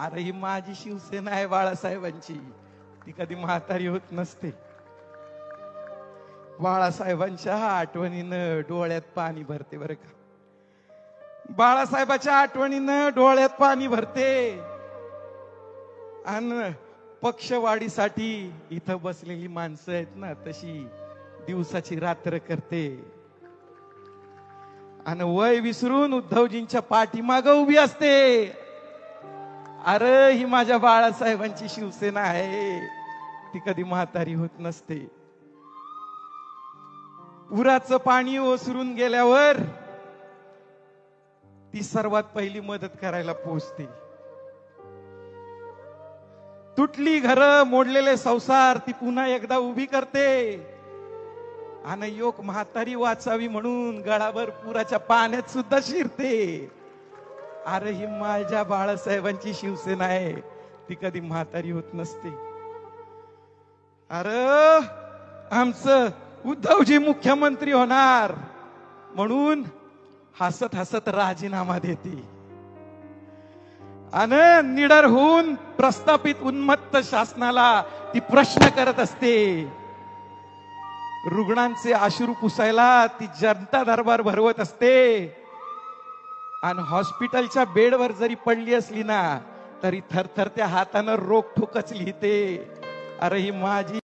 अरे ही माझी शिवसेना आहे बाळासाहेबांची. ती कधी म्हातारी होत नसते. बाळासाहेबांच्या आठवणीनं डोळ्यात पाणी भरते बरं का. बाळासाहेबाच्या आठवणीनं डोळ्यात पाणी भरते. आणि पक्षवाढीसाठी इथं बसलेली माणसं आहेत ना तशी दिवसाची रात्र करते. आणि वय विसरून उद्धवजींच्या पाठीमाग उभी असते. अरे ही माझ्या बाळासाहेबांची शिवसेना आहे. ती कधी म्हातारी होत नसते. उराचं पाणी ओसरून गेल्यावर ती सर्वात पहिली मदत करायला पोहोचते. तुटली घर मोडलेले संसार ती पुन्हा एकदा उभी करते. आणि योग म्हातारी वाचावी म्हणून गळाभर पुराच्या पाण्यात सुद्धा शिरते. अरे ही माझ्या बाळासाहेबांची शिवसेना आहे. ती कधी म्हातारी होत नसते. अरे आमचं उद्धवजी मुख्यमंत्री होणार. म्हणून हसत हसत राजीनामा देते. आणि निडर होऊन प्रस्थापित उन्मत्त शासनाला ती प्रश्न करत असते. रुग्णांचे अश्रू पुसायला ती जनता दरबार भरवत असते. आणि हॉस्पिटलच्या बेडवर जरी पडली असली ना तरी थरथरत्या हातानं रोख ठोकच लिहिते. अरे ही माझी